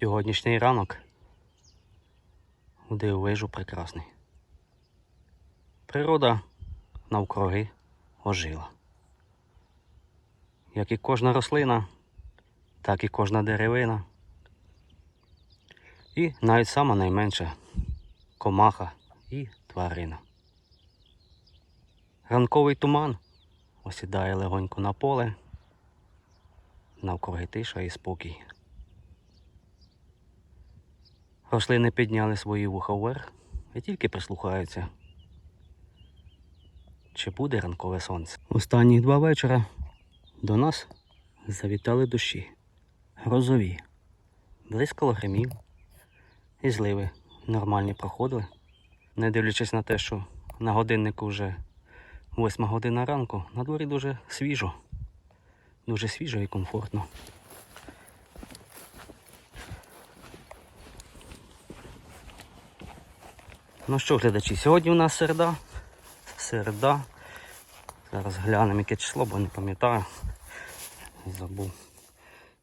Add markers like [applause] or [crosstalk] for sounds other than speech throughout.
Сьогоднішній ранок у дивовижу прекрасний. Природа навкруги ожила. Як і кожна рослина, так і кожна деревина. І навіть сама найменша комаха і тварина. Ранковий туман осідає легонько на поле, навкруги тиша і спокій. Рослини підняли свої вуха вверх і тільки прислухаються. Чи буде ранкове сонце? Останні два вечора до нас завітали дощі. Грозові. Блискало гримів. І зливи нормальні проходили. Не дивлячись на те, що на годиннику вже восьма година ранку, на дворі дуже свіжо. Дуже свіжо і комфортно. Ну що, глядачі, сьогодні у нас середа. Середа. Зараз глянемо яке число, бо не пам'ятаю. Забув.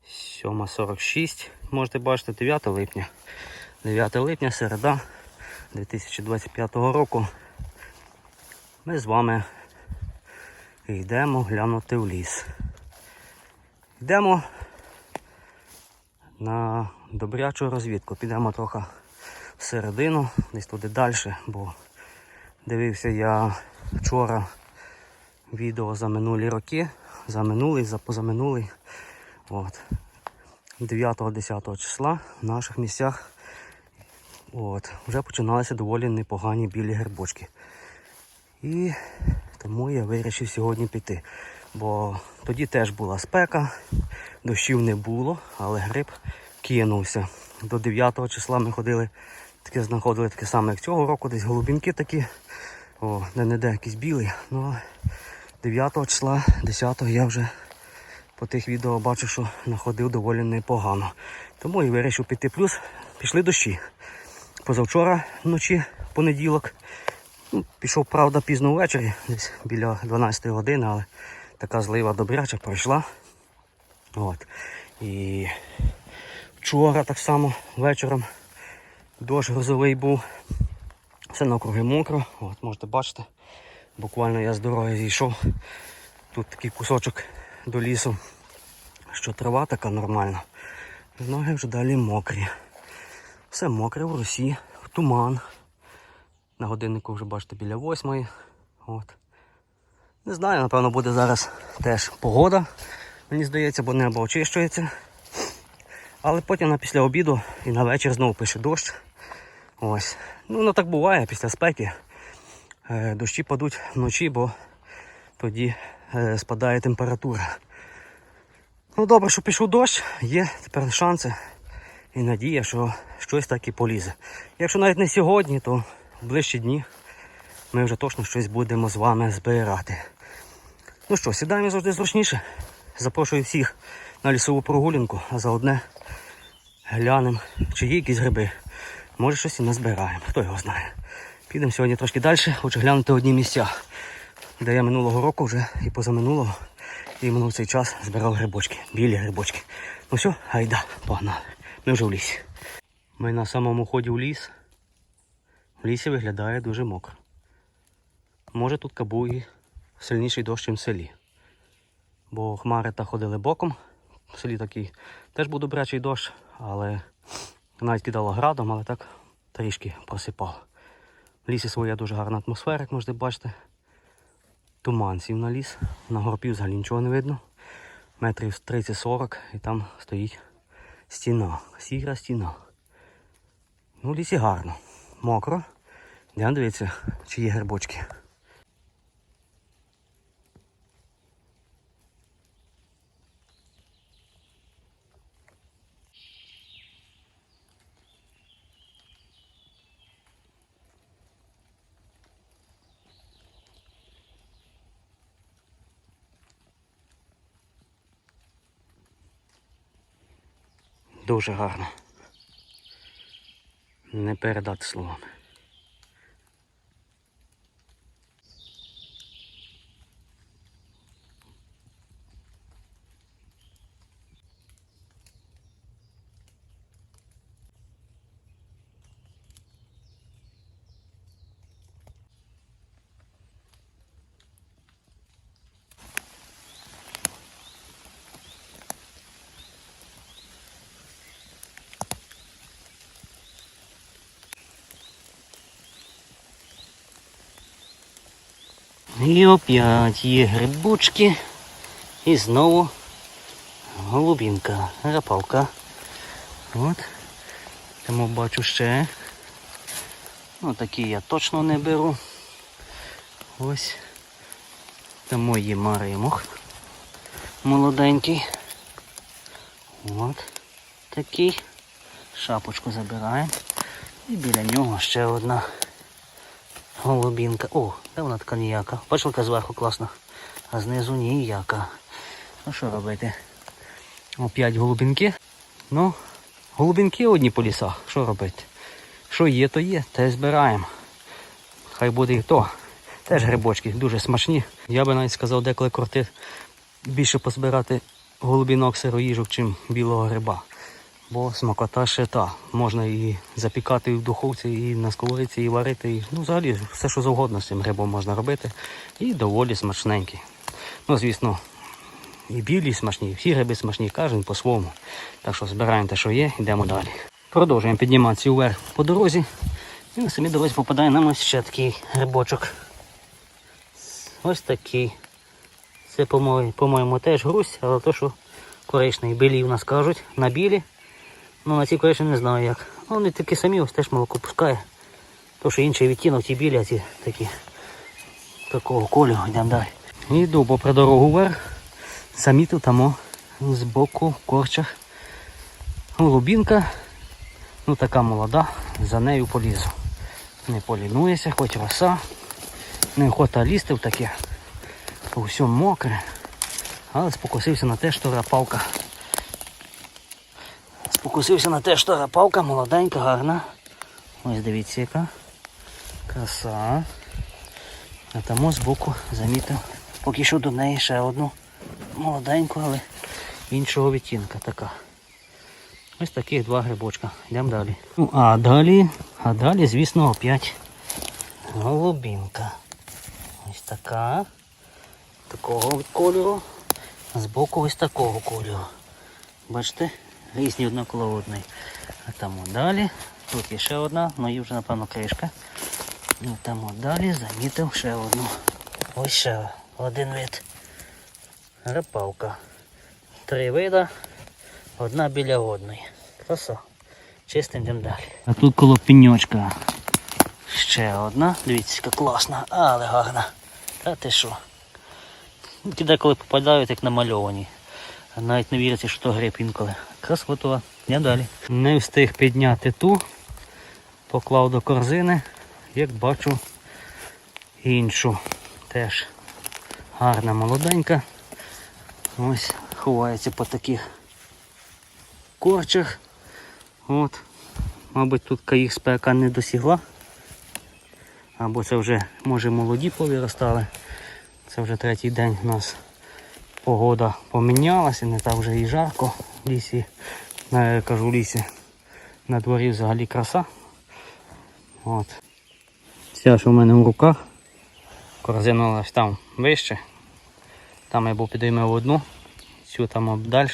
7.46. Можете бачити 9 липня. 9 липня, середа 2025 року. Ми з вами йдемо глянути в ліс. Йдемо на добрячу розвідку. Підемо трохи всередину, десь туди далі, бо дивився я вчора відео за минулі роки, за минулий, за позаминулий. От. 9-10 числа в наших місцях от, вже починалися доволі непогані білі грибочки. І тому я вирішив сьогодні піти. Бо тоді теж була спека, дощів не було, але гриб кинувся. До 9 числа ми ходили, таке знаходили таке саме, як цього року, десь голубінки такі. О, де-не-де якийсь білий. Ну, 9 числа, 10 я вже по тих відео бачу, що знаходив доволі непогано. Тому і вирішив піти. Плюс пішли дощі. Позавчора вночі, понеділок. Ну, пішов, правда, пізно ввечері, десь біля 12 години, але така злива добряча пройшла. От. І вчора так само вечором дощ грозовий був. Все навкруги мокро. От, можете бачити. Буквально я з дороги зійшов. Тут такий кусочок до лісу, що трава така нормальна. Ноги вже далі мокрі. Все мокре в росі, в туман. На годиннику вже бачите біля восьмої. От. Не знаю, напевно, буде зараз теж погода, мені здається, бо небо очищується. Але потім на після обіду і на вечір знову пише дощ. Ось. Ну, воно так буває після спеки. Е, дощі падуть вночі, бо тоді е, спадає температура. Ну добре, що пішов дощ, є тепер шанси і надія, що щось так і полізе. Якщо навіть не сьогодні, то в ближчі дні ми вже точно щось будемо з вами збирати. Ну що, сідаємо завжди зручніше. Запрошую всіх на лісову прогулянку, а заодне глянемо, чи є якісь гриби. Може щось і назбираємо, хто його знає. Підемо сьогодні трошки далі, хочу глянути одні місця, де я минулого року вже і позаминулого, і минув цей час збирав грибочки, білі грибочки. Ну все, гайда, погнали. Ми вже в лісі. Ми на самому ході в ліс. В лісі виглядає дуже мокро. Може тут кабу і сильніший дощ, ніж в селі. Бо хмари та ходили боком. В селі такий теж був добрячий дощ, але навіть кидало градом, але так трішки просипало. В лісі своя дуже гарна атмосфера, як можете бачити. Туман сів на ліс, на горбі взагалі нічого не видно. Метрів 30-40 і там стоїть стіна, сіра стіна. Ну, в лісі гарно, мокро. Йдемо дивитися, чи є грибочки. Дуже гарно. Не передати словами. І опять є грибочки. І знову голубінка, рапалка. От. Тому бачу ще. Ну такі я точно не беру. Ось. Тому є маримох. Молоденький. От. Такий. Шапочку забираємо. І біля нього ще одна голубінка. О, де вона така ніяка. Бачилка зверху класна, а знизу ніяка. Ну що робити? Оп'ять голубінки. Ну, голубінки одні по лісах. Що робити? Що є, то є, те збираємо. Хай буде і то. Теж грибочки дуже смачні. Я би навіть сказав, деколи крути більше позбирати голубінок сироїжок, чим білого гриба. Бо смакота ще та. Можна і запікати і в духовці, і на сковорідці, і варити. І, ну, взагалі, все, що завгодно з цим грибом можна робити. І доволі смачненький. Ну, звісно, і білі смачні, і всі гриби смачні, кожен по-своєму. Так що збираємо те, що є, йдемо далі. Продовжуємо підніматися вверх по дорозі. І на самій дорозі попадає нам ось ще такий грибочок. Ось такий. Це, по-моєму, теж грусть, але то, що коричний. Білі у нас кажуть, на білі. Ну на ці коричні не знаю як. Вони такі самі, ось теж молоко пускає. То, що інший відтінок, ті білі, ці такі такого кольору, йдемо далі. Йду попри дорогу вверх. Замітив там з боку в корчах голубінка. Ну така молода, за нею полізу. Не полінується, хоч роса. Неохота лізти в таке. Бо все мокре. Але спокусився на те, що рапалка. Спокусився на те, що рапалка молоденька, гарна. Ось дивіться яка. Краса. А тому збоку замітив. Поки що до неї ще одну молоденьку, але іншого відтінка така. Ось таких два грибочка. Йдемо далі. Ну, а далі, а далі, звісно, опять голубінка. Ось така. Такого кольору. Збоку ось такого кольору. Бачите? Різні однаково одний. А там далі. Тут ще одна, ну її вже напевно кришка. Там далі замітив ще одну. Ось ще один вид. Репалка. Три вида, одна біля одної. Краса. Чистим йдемо далі. А тут коло пеньочка. Ще одна. Дивіться, яка класна, але гарна. Та ти що? Деколи попадають, як намальовані. Навіть не віриться, що то гриб інколи. Красотова. Я далі. Не встиг підняти ту, поклав до корзини, як бачу іншу. Теж гарна молоденька. Ось ховається по таких корчах. От. Мабуть, тут їх спека не досягла. Або це вже, може, молоді повиростали. Це вже третій день у нас погода помінялася, не так вже і жарко в лісі. Не, кажу лісі. На дворі взагалі краса. От. Ця, що в мене в руках. Корзина там вище. Там я був підіймав одну, цю там далі.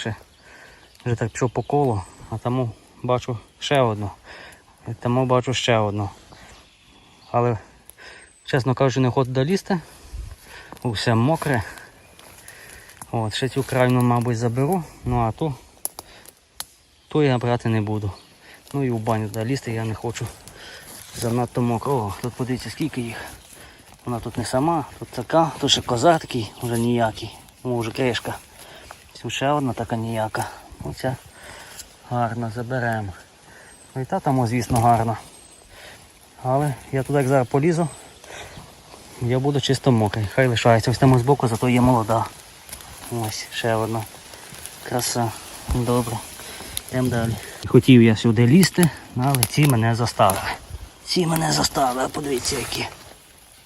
Вже так пішов по колу, а тому бачу ще одну. Тому бачу ще одну. Але, чесно кажучи, не хочу долізти. Усе мокре. От, ще цю крайну, мабуть, заберу, ну а ту, ту я брати не буду. Ну і в баню долізти я не хочу. Занадто мокро. О, тут подивіться, скільки їх. Вона тут не сама, тут така, тут ще козак такий, вже ніякий. Ну, вже кришка. Ще одна така ніяка. Оця гарна, заберемо. Ну і та там, звісно, гарна. Але я туди як зараз полізу, я буду чисто мокрий. Хай лишається. Ось там з боку, зато є молода. Ось ще одна. Краса. Добре. Йдемо далі. Хотів я сюди лізти, але ці мене заставили. Ці мене заставили, подивіться які.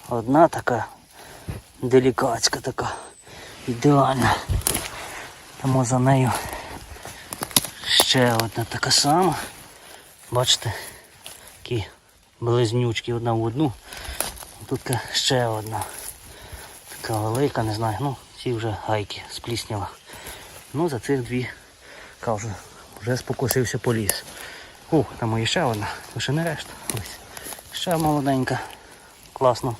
Одна така делікатська така. Ідеальна. Тому за нею ще одна така сама. Бачите, такі близнючки одна в одну. Тут ще одна. Така велика, не знаю, ну, ці вже гайки з. Ну, за цих дві, кажу, вже спокусився по ліс. Ух, там є ще одна, лише не решта. Ось. Ще молоденька. Класно.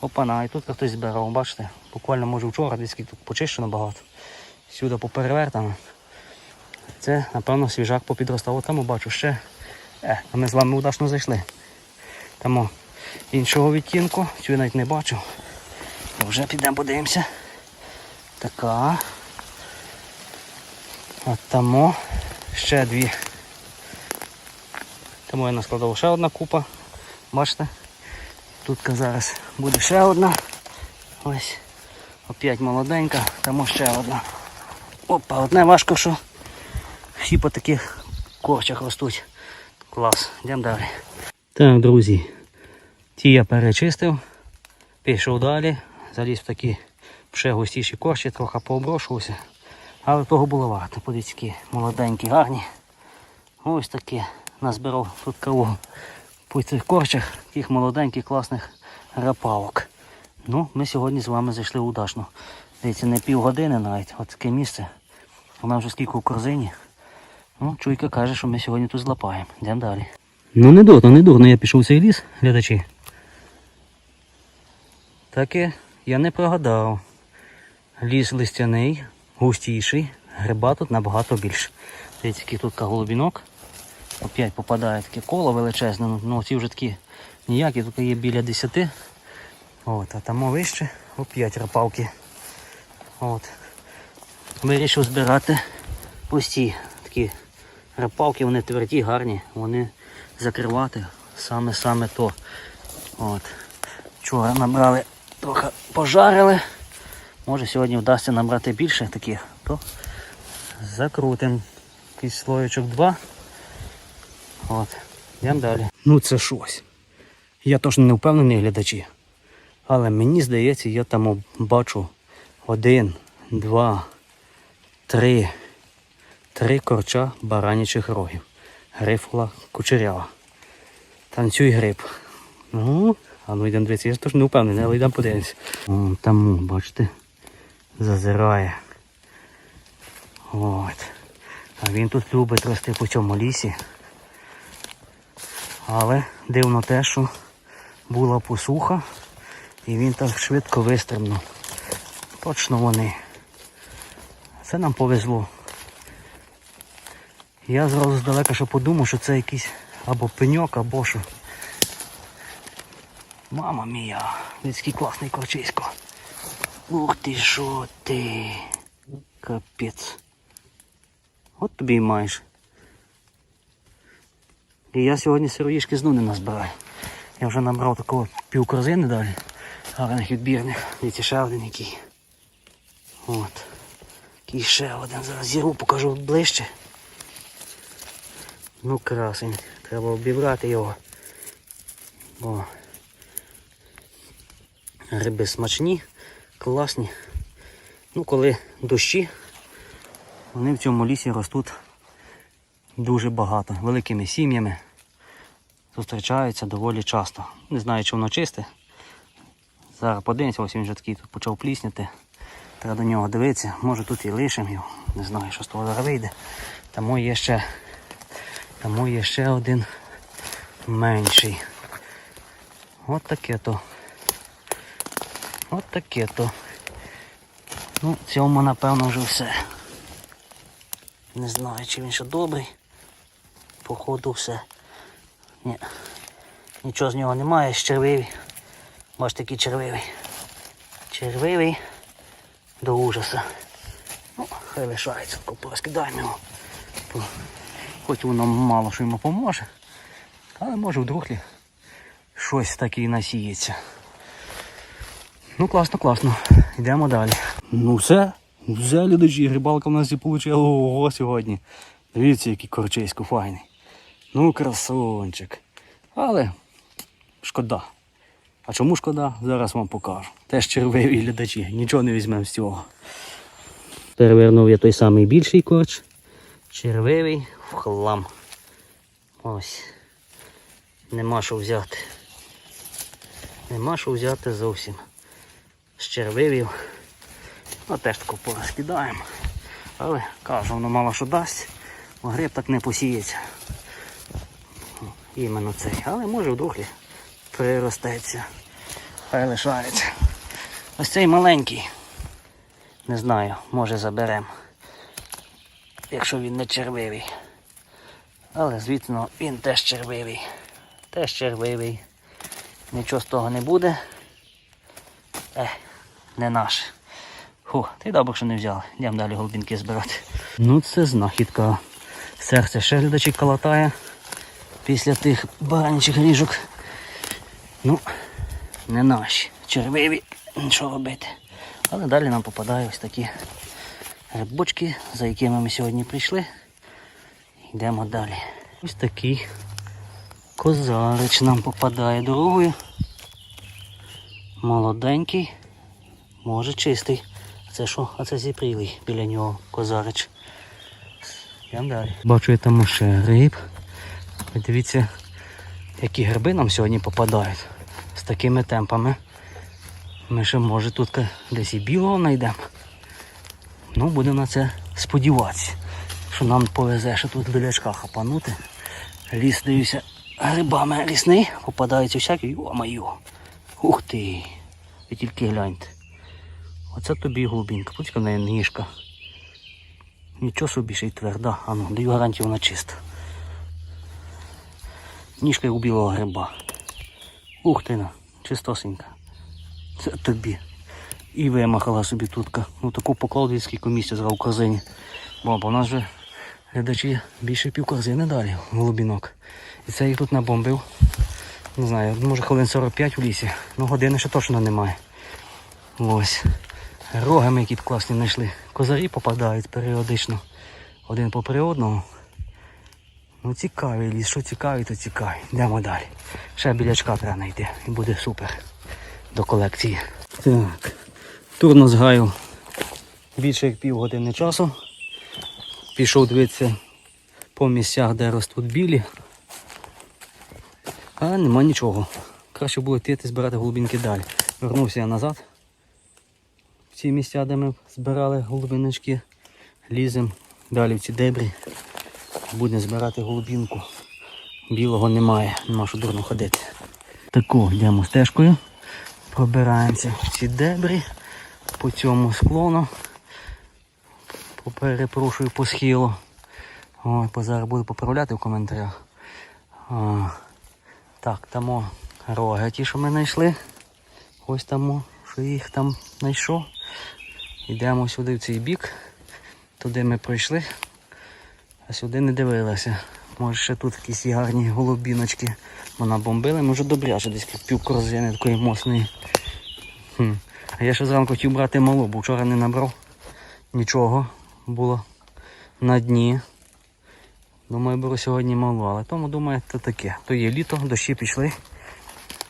Опана, і тут хтось збирав, бачите? Буквально може вчора десь тут почищено багато. Сюди поперевертано. Це, напевно, свіжак попідростав. Там бачу ще. Е, ми з вами удачно зайшли. Там іншого відтінку, цю я навіть не бачу. Вже підемо подивимося. Така. От тамо ще дві. Тому я наскладав ще одна купа. Бачите? Тут зараз буде ще одна. Ось. Опять молоденька, тому ще одна. Опа, одне важко, що всі по таких корчах ростуть. Клас, йдемо далі. Так, друзі. Ті я перечистив, пішов далі, заліз в такі ще густіші корчі, трохи пооброшувався. Але того було варто. Подивіться, які молоденькі, гарні. Ось такі назбирав тут каву по цих корчах, таких молоденьких, класних рапавок. Ну, ми сьогодні з вами зайшли удачно. Дивіться, не півгодини навіть, от таке місце. Вона вже скільки у корзині. Ну, чуйка каже, що ми сьогодні тут злапаємо. Йдемо далі. Ну не дурно, не дурно я пішов в цей ліс, глядачі. Таки я не прогадав. Ліс листяний, густіший, гриба тут набагато більше. Дивіться, який тут голубінок. Опять попадає таке коло величезне, ну, ну ці вже такі ніякі, тут є біля 10. От, а там вище оп'ять рапавки. От. Вирішив збирати пусті такі рапавки, вони тверді, гарні, вони закривати саме-саме то. От. Вчора набрали, трохи пожарили. Може сьогодні вдасться набрати більше таких, то закрутимо. Якийсь слоєчок два. От. Йдемо далі. Ну це щось. Я точно не впевнений глядачі. Але мені здається, я там бачу один, два, три, три корча баранячих рогів. Грифула кучерява. Танцюй гриб. Ну, а ну йдемо дивитися, я теж не впевнений, але йдемо подивимось. Тому, бачите, зазирає. От. А він тут любить рости по цьому лісі. Але дивно те, що була посуха і він так швидко вистрибнув. Точно вони. Це нам повезло. Я зразу здалека що подумав, що це якийсь або пеньок, або що. Мама мія, людський класний корчисько. Ух ти що ти. Капець. От тобі і маєш. І я сьогодні сироїшки знову не назбираю. Я вже набрав такого пів корзини далі. Гарних відбірних. Дивіться, ще один який. От. Який ще один. Зараз зірву покажу ближче. Ну красень. Треба обібрати його. О. Гриби смачні, класні. Ну, коли дощі, вони в цьому лісі ростуть дуже багато, великими сім'ями. Зустрічаються доволі часто. Не знаю, чи воно чисте. Зараз подивимося, ось він вже такий тут почав плісняти. Треба до нього дивитися. Може тут і лишимо його. Не знаю, що з того зараз вийде. Тому є ще, тому є ще один менший. От таке то. От таке то. Ну, цьому напевно вже все. Не знаю, чи він ще добрий. Походу все. Ні. Нічого з нього немає, червивий. Бачите, який червивий. Червивий до ужаса. Ну, хай лишається, порозкидаємо його. Хоч воно мало що йому поможе. Але може вдруг лі щось таке і насіється. Ну класно, класно. Йдемо далі. Ну все, все, глядачі, рибалка в нас і вийшла ого сьогодні. Дивіться, який корчейсько файний. Ну, красунчик. Але шкода. А чому шкода? Зараз вам покажу. Теж червиві глядачі, нічого не візьмемо з цього. Перевернув я той самий більший корч. Червивий в хлам. Ось. Нема що взяти. Нема що взяти зовсім. З червивів. Ну, теж таку порозкидаємо. Але кажу, воно мало що дасть, бо гриб так не посіється. Іменно цей. Але може вдруг лі приростеться. Хай лишається. Ось цей маленький. Не знаю, може заберемо. Якщо він не червивий. Але звісно він теж червивий. Теж червивий. Нічого з того не буде. Ех, не наш. Фу, ти добре, що не взяли. Йдемо далі голубінки збирати. Ну це знахідка. Серце ще глядачі калатає після тих баранчих ріжок. Ну, не наші. Червиві, що робити. Але далі нам попадають ось такі грибочки, за якими ми сьогодні прийшли. Йдемо далі. Ось такий козарич нам попадає дорогою. Молоденький, може чистий. А це що? А це зіпрілий біля нього козарич. Йдемо далі. Бачу я там ще гриб. Дивіться, які гриби нам сьогодні попадають з такими темпами. Ми ще може тут десь і білого знайдемо. Ну, будемо на це сподіватися, що нам повезе, що тут білячка хапанути. Ліс дивлюся грибами рісний, попадаються всякі, йо-моє. Ух ти! Ви тільки гляньте. Оце тобі глубинка, пусть в неї ніжка. Нічого собі ще й тверда, а ну, даю гарантію вона чиста. Ніжка у білого гриба. Ух ти на, чистосенька. Це тобі. І вимахала собі тутка. Ну таку поклав скільки місця зрав в корзині. Бо у нас вже глядачі більше пів корзини далі, голубінок. І це їх тут набомбив. Не знаю, може хвилин 45 в лісі. Ну години ще точно немає. Ось. Роги ми які класні знайшли. Козарі попадають періодично. Один попри одного. Ну цікавий ліс, що цікавий, то цікавий. Йдемо далі. Ще білячка треба знайти і буде супер до колекції. Так, турно згаю більше як півгодини часу. Пішов дивитися по місцях, де ростуть білі. А нема нічого. Краще було йти збирати голубінки далі. Вернувся я назад. В ці місця, де ми збирали голубиночки. Ліземо далі в ці дебрі. Будемо збирати голубінку. Білого немає, нема що дурно ходити. Таку йдемо стежкою. Пробираємося в ці дебрі по цьому склону. Перепрошую по схилу. Бо зараз буду поправляти в коментарях. А, так, там роги ті, що ми знайшли. Ось там, що їх там знайшов. Йдемо сюди в цей бік. Туди ми пройшли, а сюди не дивилися. Може ще тут якісь гарні голубіночки. Вона бомбили, може добряче десь пів корзини такої моцної. Хм. А я ще зранку хотів брати малу, бо вчора не набрав. Нічого було на дні. Думаю, беру сьогодні малу, але тому думаю, то таке. То є літо, дощі пішли.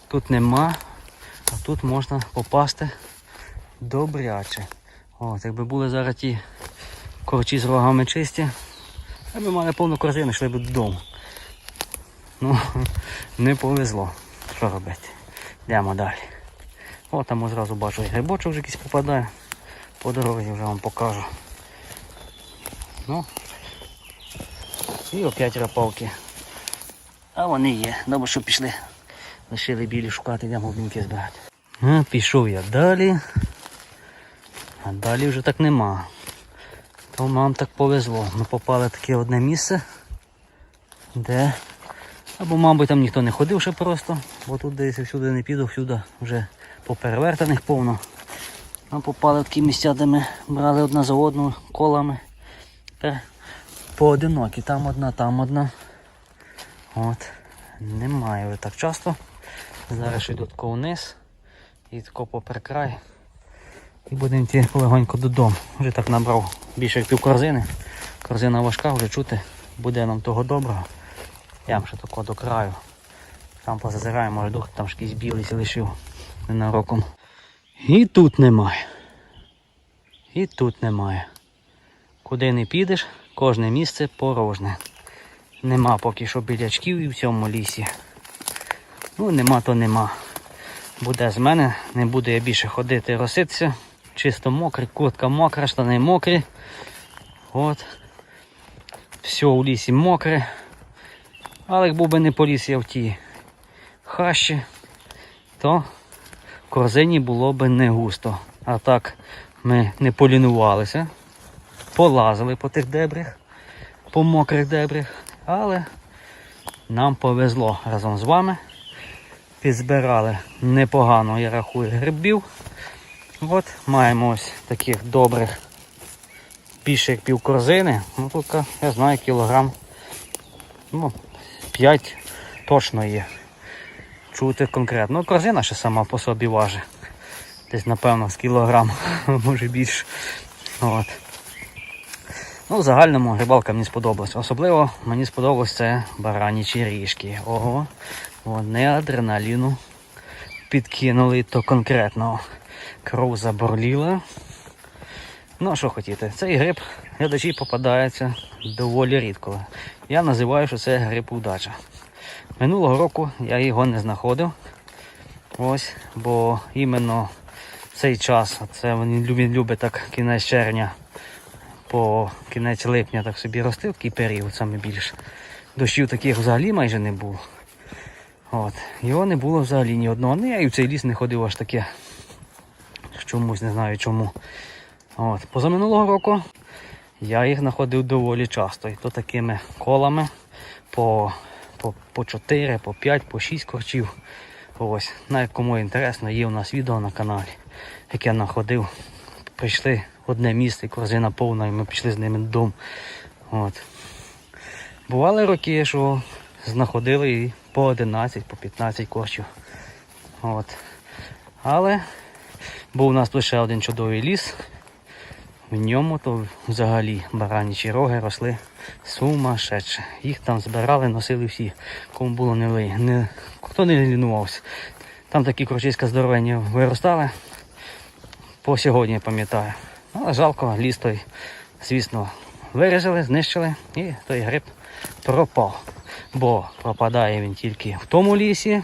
Тут нема, а тут можна попасти добряче. От, якби були зараз ті корчі з рогами чисті, ми мали повну корзину, йшли б додому. Ну, [laughs] не повезло. Що робити? Йдемо далі. О, там одразу бачу і грибочок вже якийсь попадає. По дорозі вже вам покажу. Ну, і опять рапалки. А вони є. Добре, що пішли. Лишили білі шукати, йдемо глибинки збирати. А, пішов я далі. А далі вже так нема. То нам так повезло. Ми попали в таке одне місце, де або, мабуть, там ніхто не ходив ще просто, бо тут десь всюди не піду, всюди вже поперевертаних повно. Ми попали в такі місця, де ми брали одна за одну колами. Поодинокі, там одна, там одна. От. Немає вже так часто. Зараз йду тако вниз і тако попри край. І будемо йти легонько додому. Вже так набрав більше як пів корзини. Корзина важка, вже чути, буде нам того доброго. Я ще тако до краю. Там позазираю, може дух там якийсь білий лишив ненароком. І тут немає. І тут немає. Куди не підеш, кожне місце порожне. Нема поки що білячків і в цьому лісі. Ну, нема, то нема. Буде з мене, не буду я більше ходити роситися. Чисто мокрий, куртка мокра, штани мокрі. От. Все у лісі мокре. Але як був би не по лісі, а в тій хащі, то корзині було би не густо. А так ми не полінувалися, полазили по тих дебрях, по мокрих дебрях, але нам повезло разом з вами. Підзбирали непогано, я рахую, грибів. От маємо ось таких добрих більше як пів корзини. Ну тут, я знаю, кілограм. Ну, 5 точно є. Чути конкретно. Ну, корзина ще сама по собі важить. Десь, напевно, з кілограм, [laughs] може більше. От. Ну, в загальному рибалка мені сподобалась. Особливо мені сподобалось це баранічі ріжки. Ого, вони адреналіну підкинули то конкретно. Кров заборліла. Ну, а що хотіти, цей гриб глядачі попадається доволі рідко. Я називаю, що це гриб удача. Минулого року я його не знаходив. Ось, бо іменно цей час, це він любить, так кінець червня по кінець липня так собі рости, такий період саме більше. Дощів таких взагалі майже не було. От. Його не було взагалі ні одного. Ну я і в цей ліс не ходив аж таке. Чомусь не знаю чому. От. Позаминулого року я їх знаходив доволі часто. І то такими колами по, по, по 4, по 5, по 6 корчів. Ось. Навіть кому інтересно, є у нас відео на каналі, яке я знаходив. Прийшли в одне місце, корзина повна, і ми пішли з ними додому. От. Бували роки, що знаходили і по 11, по 15 корчів. От. Але був у нас лише один чудовий ліс. В ньому то взагалі баранічі роги росли сумасшедше. Їх там збирали, носили всі, кому було не ли. Не, хто не лінувався. Там такі крочиська здоровенні виростали. По сьогодні пам'ятаю. Але жалко, ліс той, звісно, вирізали, знищили і той гриб пропав. Бо пропадає він тільки в тому лісі,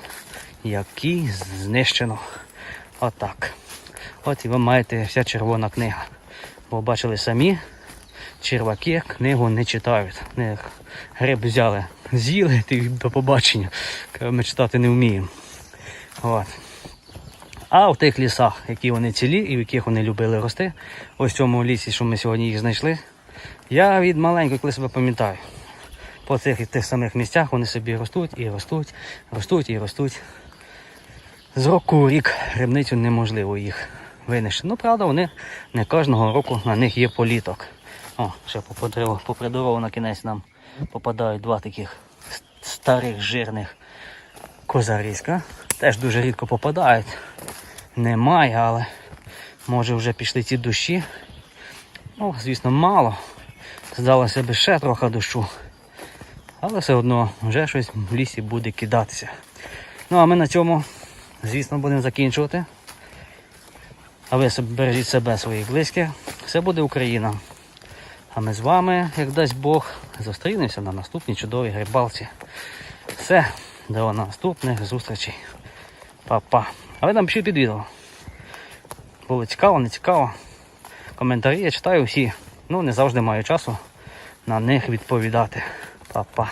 який знищено. Отак. От і ви маєте вся червона книга. Бо бачили самі, черваки книгу не читають. Не гриб взяли, з'їли ти до побачення. Ми читати не вміємо. От. А в тих лісах, які вони цілі і в яких вони любили рости, ось в цьому лісі, що ми сьогодні їх знайшли, я від маленького, коли себе пам'ятаю. По цих і тих самих місцях вони собі ростуть і ростуть, ростуть і ростуть. З року в рік грибницю неможливо їх винищити. Ну, правда, вони не кожного року на них є політок. О, ще дорогу на кінець нам попадають два таких старих жирних козаріська. Теж дуже рідко попадають. Немає, але може вже пішли ці дощі. Ну, звісно, мало. Здалося би ще трохи дощу. Але все одно вже щось в лісі буде кидатися. Ну а ми на цьому, звісно, будемо закінчувати. А ви бережіть себе, своїх близьких. Все буде Україна. А ми з вами, як дасть Бог, зустрінемося на наступній чудовій грибалці. Все, до наступних зустрічей. Па-па. А ви нам пишіть під відео. Було цікаво, не цікаво. Коментарі я читаю всі. Ну, не завжди маю часу на них відповідати. Па-па.